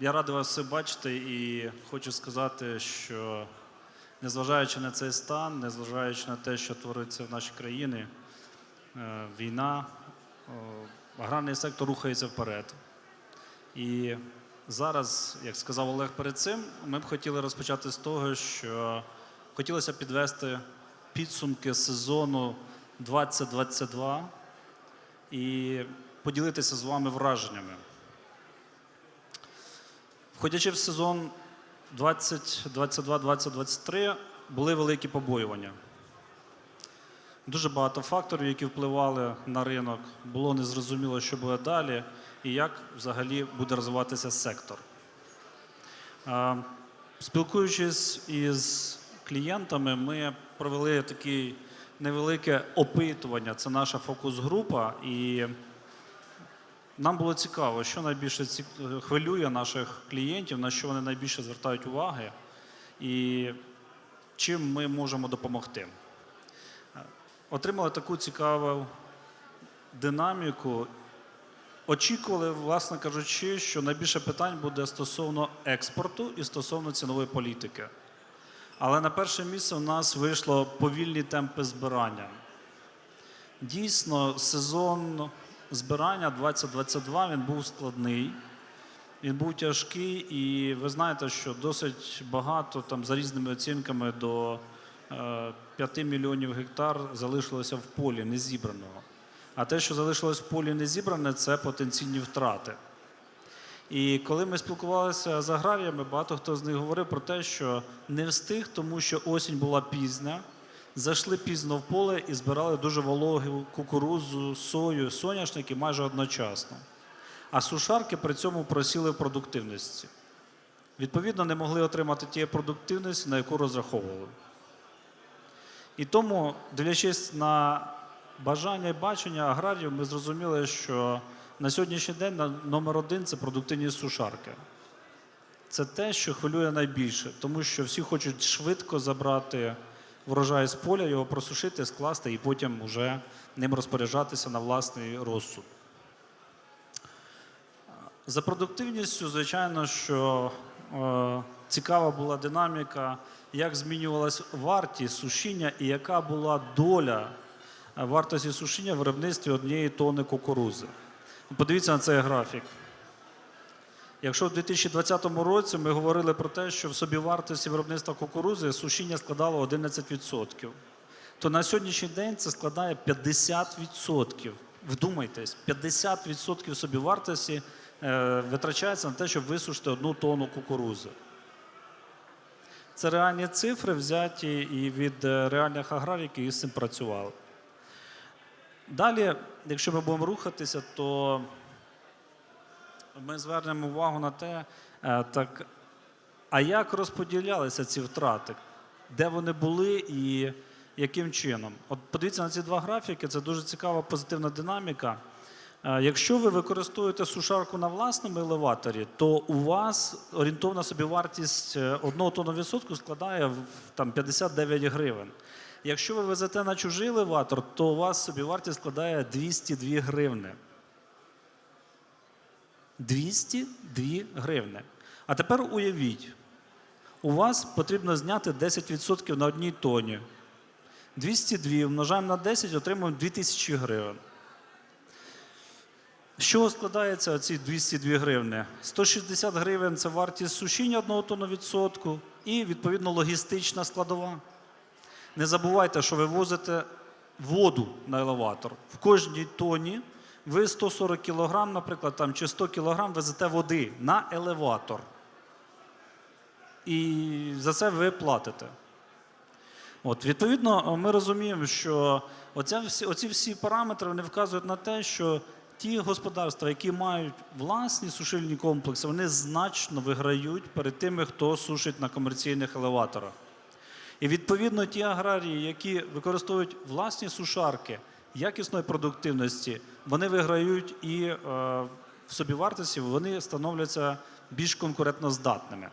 Я радий вас всіх бачити і хочу сказати, що незважаючи на цей стан, незважаючи на те, що твориться в нашій країні, е, війна, аграрний сектор рухається вперед. І зараз, як сказав Олег перед цим, ми б хотіли розпочати з того, що хотілося підвести підсумки сезону 2022 і поділитися з вами враженнями. Входячи в сезон 2022-2023, були великі побоювання. Дуже багато факторів, які впливали на ринок. Було незрозуміло, що буде далі і як взагалі буде розвиватися сектор. Спілкуючись із клієнтами, ми провели таке невелике опитування. Це наша фокус-група, і нам було цікаво, що найбільше хвилює наших клієнтів, на що вони найбільше звертають уваги, і чим ми можемо допомогти. Отримали таку цікаву динаміку. Очікували, власне кажучи, що найбільше питань буде стосовно експорту і стосовно цінової політики. Але на перше місце у нас вийшло повільні темпи збирання. Дійсно, сезон збирання 2022 він був складний, він був тяжкий, і ви знаєте, що досить багато там за різними оцінками до е, 5 мільйонів гектар залишилося в полі незібраного. А те, що залишилось в полі незібране, це потенційні втрати. І коли ми спілкувалися з аграріями, багато хто з них говорив про те, що не встиг, тому що осінь була пізня, зайшли пізно в поле і збирали дуже вологу кукурудзу, сою, соняшники майже одночасно. А сушарки при цьому просіли в продуктивності. Відповідно, не могли отримати тієї продуктивності, на яку розраховували. І тому, дивлячись на бажання і бачення аграріїв, ми зрозуміли, що на сьогоднішній день номер один це продуктивні сушарки. Це те, що хвилює найбільше, тому що всі хочуть швидко забрати врожай з поля, його просушити, скласти і потім вже ним розпоряджатися на власний розсуд. За продуктивністю, звичайно, що е, цікава була динаміка, як змінювалась вартість сушіння і яка була доля е, вартості сушіння в виробництві однієї тонни кукурузи. Подивіться на цей графік. Якщо в 2020 році ми говорили про те, що в собівартості виробництва кукурузи сушіння складало 11%, то на сьогоднішній день це складає 50%. Вдумайтесь, 50% собівартості е, витрачається на те, щоб висушити одну тонну кукурузи. Це реальні цифри, взяті і від е, реальних аграрів, які з цим працювали. Далі, якщо ми будемо рухатися, то ми звернемо увагу на те, е, так, а як розподілялися ці втрати, де вони були і яким чином. От подивіться на ці два графіки, це дуже цікава позитивна динаміка. Е, Якщо ви використовуєте сушарку на власному елеваторі, то у вас орієнтовна собівартість е, одного тонну відсотку складає там 59 гривень. Якщо ви везете на чужий елеватор, то у вас собівартість складає 202 гривни. 202 гривни. А тепер уявіть, у вас потрібно зняти 10% на одній тоні. 202 множаємо на 10, отримуємо 2000 гривень. З чого складаються ці 202 гривни? 160 гривень це вартість сушіння одного тонну відсотку і, відповідно, логістична складова. Не забувайте, що ви возите воду на елеватор. В кожній тоні ви 140 кг, наприклад, там, чи 100 кг везете води на елеватор. І за це ви платите. От, відповідно, ми розуміємо, що оця всі, оці всі параметри вони вказують на те, що ті господарства, які мають власні сушильні комплекси, вони значно виграють перед тими, хто сушить на комерційних елеваторах. І відповідно ті аграрії, які використовують власні сушарки якісної продуктивності, вони виграють і е, в собівартості вони становляться більш конкурентноздатними.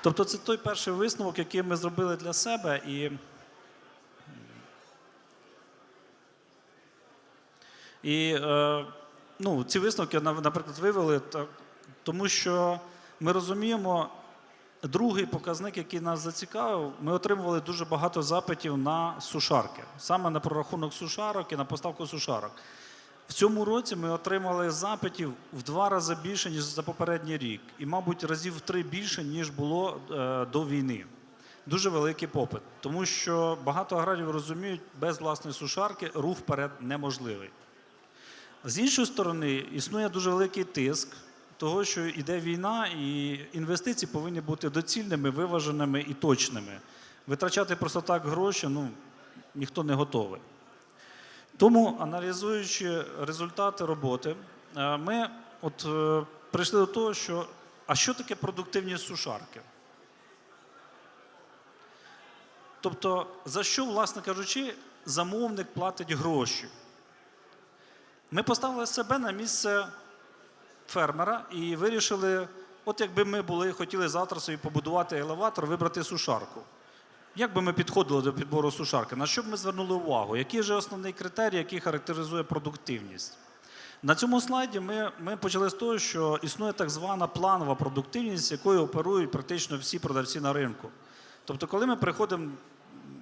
Тобто це той перший висновок, який ми зробили для себе. І, і е, ну, ці висновки, наприклад, вивели, так, тому що ми розуміємо, другий показник, який нас зацікавив, ми отримували дуже багато запитів на сушарки, саме на прорахунок сушарок і на поставку сушарок. В цьому році ми отримали запитів в два рази більше, ніж за попередній рік, і, мабуть, разів в три більше, ніж було е, до війни. Дуже великий попит, тому що багато аграріїв розуміють, без власної сушарки рух вперед неможливий. З іншої сторони, існує дуже великий тиск, того, що йде війна, і інвестиції повинні бути доцільними, виваженими і точними. Витрачати просто так гроші ну, ніхто не готовий. Тому, аналізуючи результати роботи, е, ми от, е, прийшли до того, що а що таке продуктивні сушарки? Тобто, за що, власне кажучи, замовник платить гроші? Ми поставили себе на місце фермера і вирішили, от якби ми були, хотіли завтра собі побудувати елеватор, вибрати сушарку. Як би ми підходили до підбору сушарки? На що б ми звернули увагу? Який же основний критерій, який характеризує продуктивність? На цьому слайді ми, ми почали з того, що існує так звана планова продуктивність, якою оперують практично всі продавці на ринку. Тобто, коли ми приходимо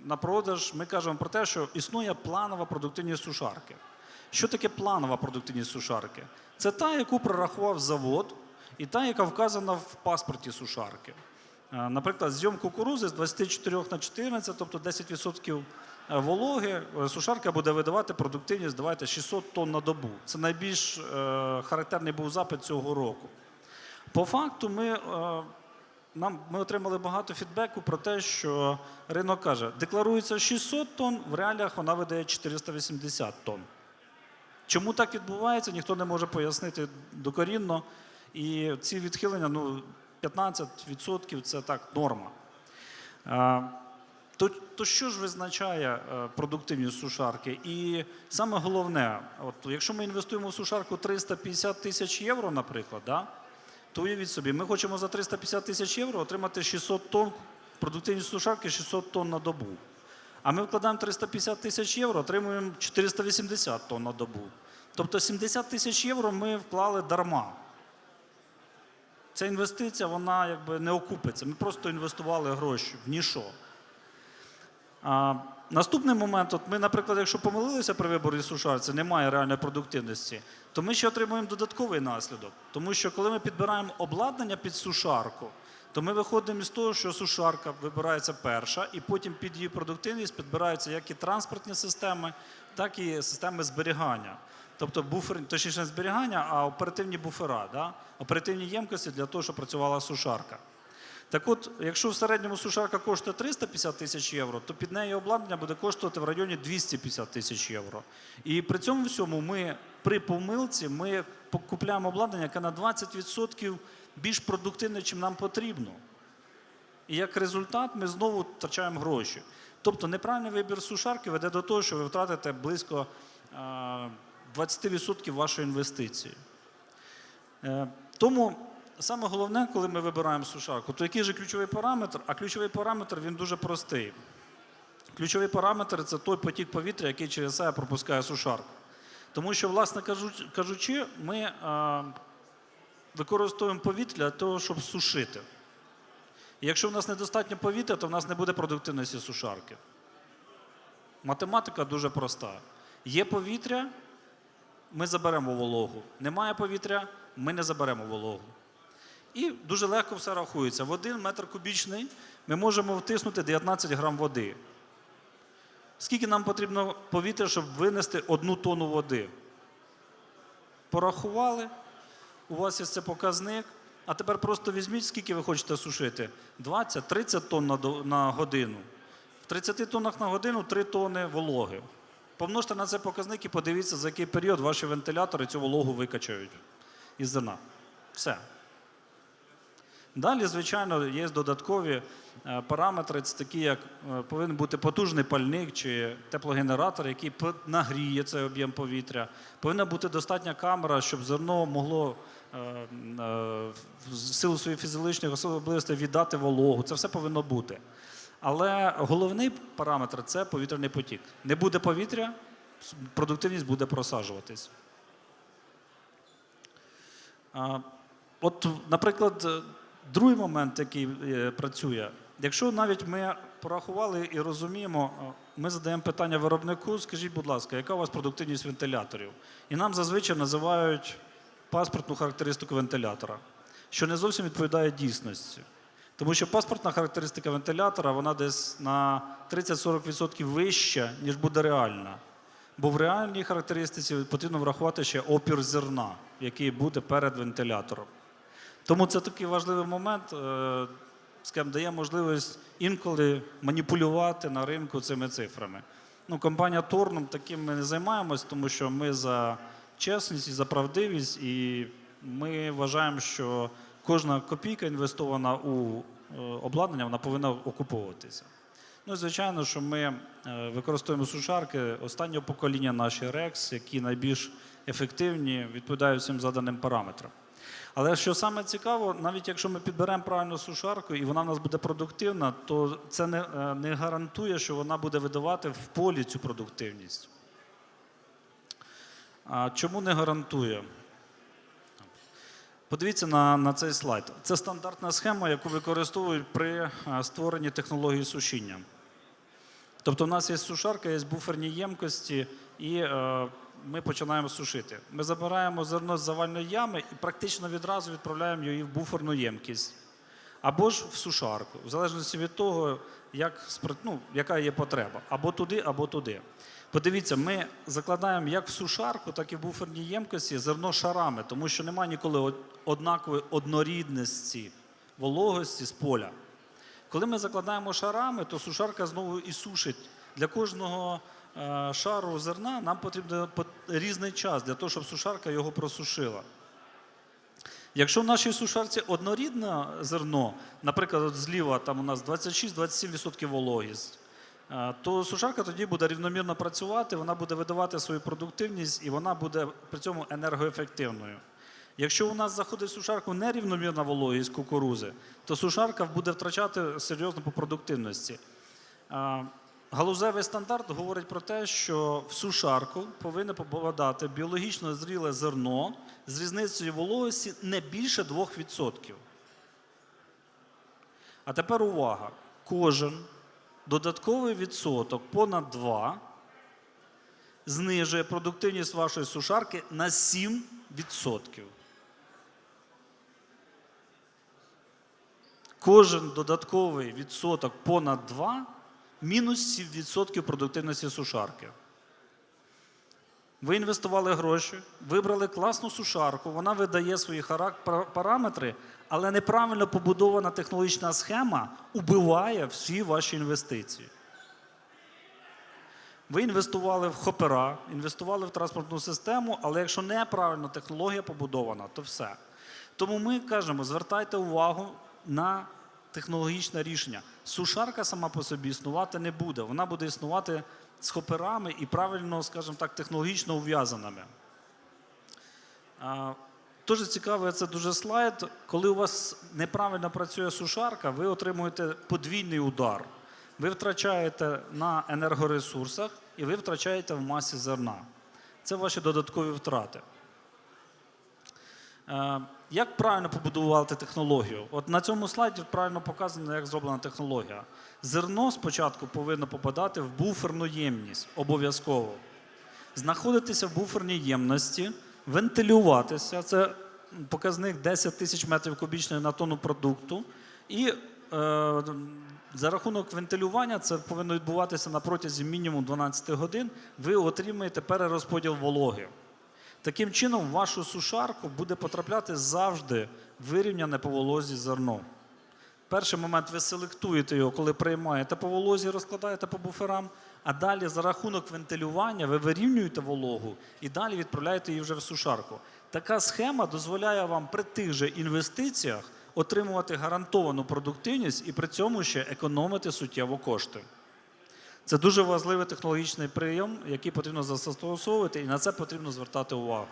на продаж, ми кажемо про те, що існує планова продуктивність сушарки. Що таке планова продуктивність сушарки? Це та, яку прорахував завод, і та, яка вказана в паспорті сушарки. Е, Наприклад, зйом кукурузи з 24 на 14, тобто 10% вологи, е, сушарка буде видавати продуктивність, давайте 600 тонн на добу. Це найбільш е, характерний був запит цього року. По факту, ми, е, нам, ми отримали багато фідбеку про те, що ринок каже, декларується 600 тонн, в реаліях вона видає 480 тонн. Чому так відбувається, ніхто не може пояснити докорінно. І ці відхилення, ну, 15% це так норма. То, то що ж визначає е, продуктивність сушарки? І саме головне, от, якщо ми інвестуємо в сушарку 350 тисяч євро, наприклад, да, то уявіть собі, ми хочемо за 350 тисяч євро отримати 600 тонн, продуктивність сушарки 600 тонн на добу. А ми вкладаємо 350 тисяч євро, отримуємо 480 тонн на добу. Тобто 70 тисяч євро ми вклали дарма. Ця інвестиція, вона якби не окупиться. Ми просто інвестували гроші в ніщо. А, наступний момент, от ми, наприклад, якщо помилилися при виборі сушарці, немає реальної продуктивності, то ми ще отримуємо додатковий наслідок. Тому що коли ми підбираємо обладнання під сушарку, то ми виходимо із того, що сушарка вибирається перша, і потім під її продуктивність підбираються як і транспортні системи, так і системи зберігання. Тобто буфер, точніше не зберігання, а оперативні буфера, да? оперативні ємкості для того, щоб працювала сушарка. Так от, якщо в середньому сушарка коштує 350 тисяч євро, то під неї обладнання буде коштувати в районі 250 тисяч євро. І при цьому всьому ми при помилці ми купляємо обладнання, яке на 20% більш продуктивне, ніж нам потрібно. І як результат ми знову втрачаємо гроші. Тобто неправильний вибір сушарки веде до того, що ви втратите близько е, 20% вашої інвестиції. Е, Тому саме головне, коли ми вибираємо сушарку, то який же ключовий параметр? А ключовий параметр він дуже простий. Ключовий параметр це той потік повітря, який через себе пропускає сушарку. Тому що, власне кажучи- ми використовуємо повітря для того, щоб сушити. І якщо в нас недостатньо повітря, то в нас не буде продуктивності сушарки. Математика дуже проста. Є повітря, ми заберемо вологу. Немає повітря, ми не заберемо вологу. І дуже легко все рахується. В один метр кубічний ми можемо втиснути 19 грам води. Скільки нам потрібно повітря, щоб винести одну тонну води? Порахували, у вас є це показник. А тепер просто візьміть, скільки ви хочете сушити: 20-30 тонн на, на годину. В 30 тоннах на годину 3 тонни вологи. Помножте на це показник і подивіться, за який період ваші вентилятори цю вологу викачають із зерна. Все. Далі, звичайно, є додаткові е, параметри, це такі, як е, повинен бути потужний пальник чи теплогенератор, який нагріє цей об'єм повітря. Повинна бути достатня камера, щоб зерно могло е, в силу своїх фізіологічних особливостей віддати вологу. Це все повинно бути. Але головний параметр це повітряний потік. Не буде повітря, продуктивність буде просаджуватись. От, наприклад, Другий момент, який е, працює, якщо навіть ми порахували і розуміємо, е, ми задаємо питання виробнику, скажіть, будь ласка, яка у вас продуктивність вентиляторів? І нам зазвичай називають паспортну характеристику вентилятора, що не зовсім відповідає дійсності. Тому що паспортна характеристика вентилятора вона десь на 30-40% вища, ніж буде реальна. Бо в реальній характеристиці потрібно врахувати ще опір зерна, який буде перед вентилятором. Тому це такий важливий момент, е, скажімо, дає можливість інколи маніпулювати на ринку цими цифрами. Ну, компанія Торнум таким ми не займаємось, тому що ми за чесність і за правдивість, і ми вважаємо, що кожна копійка інвестована у е, обладнання, вона повинна окуповуватися. Ну, звичайно, що ми е, використовуємо сушарки останнього покоління наші Rex, які найбільш ефективні, відповідають всім заданим параметрам. Але що саме цікаво, навіть якщо ми підберемо правильну сушарку і вона в нас буде продуктивна, то це не, е, не гарантує, що вона буде видавати в полі цю продуктивність. А чому не гарантує? Подивіться на, на цей слайд. Це стандартна схема, яку використовують при е, створенні технології сушіння. Тобто, у нас є сушарка, є буферні ємкості, і е, ми починаємо сушити. Ми забираємо зерно з завальної ями і практично відразу відправляємо її в буферну ємкість. Або ж в сушарку, в залежності від того, як, ну, яка є потреба. Або туди, або туди. Подивіться, ми закладаємо як в сушарку, так і в буферній ємкості зерно шарами, тому що немає ніколи однакової однорідності вологості з поля. Коли ми закладаємо шарами, то сушарка знову і сушить. Для кожного шару зерна нам потрібен різний час для того, щоб сушарка його просушила. Якщо в нашій сушарці однорідне зерно, наприклад, от зліва там у нас 26-27% вологість, е, то сушарка тоді буде рівномірно працювати, вона буде видавати свою продуктивність і вона буде при цьому енергоефективною. Якщо у нас заходить в сушарку нерівномірна вологість кукурузи, то сушарка буде втрачати серйозно по продуктивності. Галузевий стандарт говорить про те, що в сушарку повинно попадати біологічно зріле зерно з різницею вологості не більше 2%. А тепер увага. Кожен додатковий відсоток понад 2 знижує продуктивність вашої сушарки на 7%. Кожен додатковий відсоток понад 2 мінус 7% продуктивності сушарки. Ви інвестували гроші, вибрали класну сушарку, вона видає свої параметри, але неправильно побудована технологічна схема убиває всі ваші інвестиції. Ви інвестували в хопера, інвестували в транспортну систему, але якщо неправильно технологія побудована, то все. Тому ми кажемо, звертайте увагу на технологічне рішення. Сушарка сама по собі існувати не буде. Вона буде існувати з хоперами і правильно, скажімо так, технологічно ув'язаними. Дуже цікавий це дуже слайд. Коли у вас неправильно працює сушарка, ви отримуєте подвійний удар. Ви втрачаєте на енергоресурсах і ви втрачаєте в масі зерна. Це ваші додаткові втрати. Е, Як правильно побудувати технологію? От на цьому слайді правильно показано, як зроблена технологія. Зерно спочатку повинно попадати в буферну ємність обов'язково. Знаходитися в буферній ємності, вентилюватися. Це показник 10 тисяч метрів кубічних на тонну продукту. І е, за рахунок вентилювання це повинно відбуватися на протязі мінімум 12 годин. Ви отримаєте перерозподіл вологи. Таким чином, в вашу сушарку буде потрапляти завжди вирівняне по волозі зерно. Перший момент ви селектуєте його, коли приймаєте по волозі, розкладаєте по буферам, а далі за рахунок вентилювання ви вирівнюєте вологу і далі відправляєте її вже в сушарку. Така схема дозволяє вам при тих же інвестиціях отримувати гарантовану продуктивність і при цьому ще економити суттєво кошти. Це дуже важливий технологічний прийом, який потрібно застосовувати, і на це потрібно звертати увагу.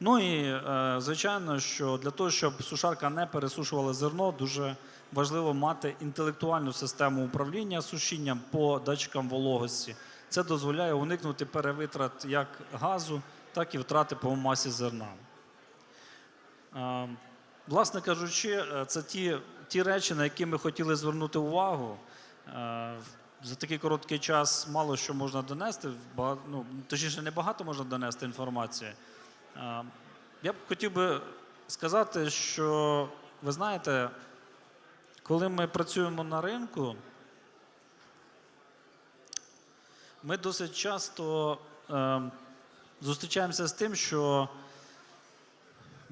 Ну і е, звичайно, що для того, щоб сушарка не пересушувала зерно, дуже важливо мати інтелектуальну систему управління сушінням по датчикам вологості. Це дозволяє уникнути перевитрат як газу, так і втрати по масі зерна. Е, власне кажучи, е, це ті, ті речі, на які ми хотіли звернути увагу. Е, За такий короткий час мало що можна донести, ну, точніше, не багато можна донести інформації. Е, Я б хотів би сказати, що ви знаєте, коли ми працюємо на ринку, ми досить часто е, зустрічаємося з тим, що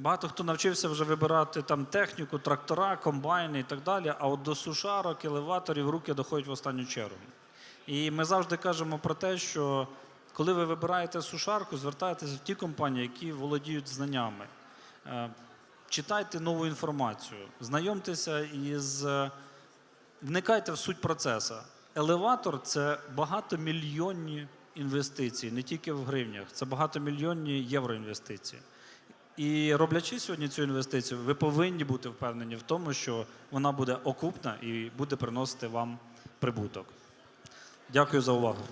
багато хто навчився вже вибирати там техніку, трактора, комбайни і так далі, а от до сушарок, елеваторів руки доходять в останню чергу. І ми завжди кажемо про те, що коли ви вибираєте сушарку, звертайтеся в ті компанії, які володіють знаннями. Е, Читайте нову інформацію, знайомтеся із е, вникайте в суть процесу. Елеватор це багатомільйонні інвестиції, не тільки в гривнях, це багатомільйонні євроінвестиції. І роблячи сьогодні цю інвестицію, ви повинні бути впевнені в тому, що вона буде окупна і буде приносити вам прибуток. Дякую за увагу.